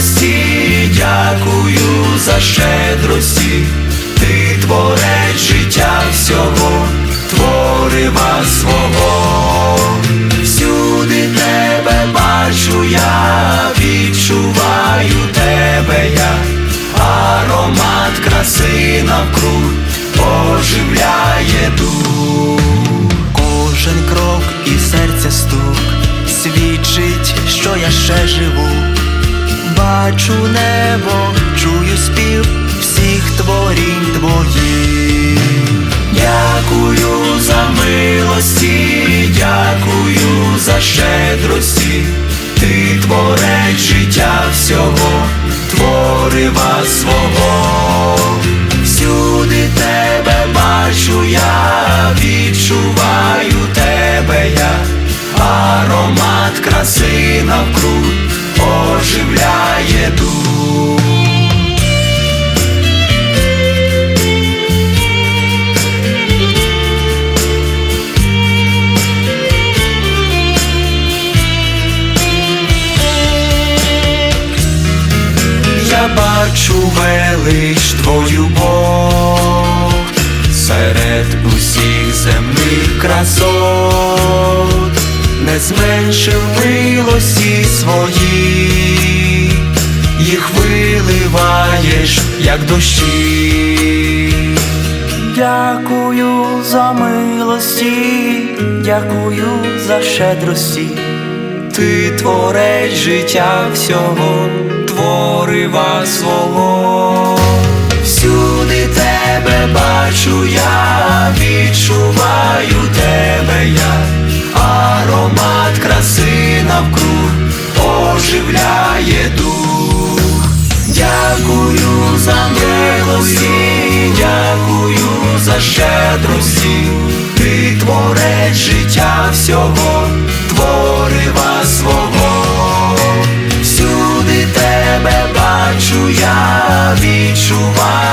милості, дякую за щедрості, ти творець життя всього, творива свого, всюди тебе бачу, я. Відчуваю тебе я, аромат краси навкруг оживляє дух. Кожен крок і серця стук свідчить, що я ще живу. Бачу небо, чую спів всіх творінь твоїх. Дякую за милості, дякую за щедрості, ти творець життя всього, творива свого, всюди тебе бачу, я відчуваю тебе я, аромат краси бачу велич твою Бог серед усіх земних красот, не зменшив милості свої, їх виливаєш, як дощі. Дякую за милості, дякую за щедрості. Ти творець життя всього, творива свого. Всюди тебе бачу, я відчуваю тебе я, аромат краси навкруг оживляє дух. Дякую за милості, дякую за щедрості, ти творець життя всього, you are.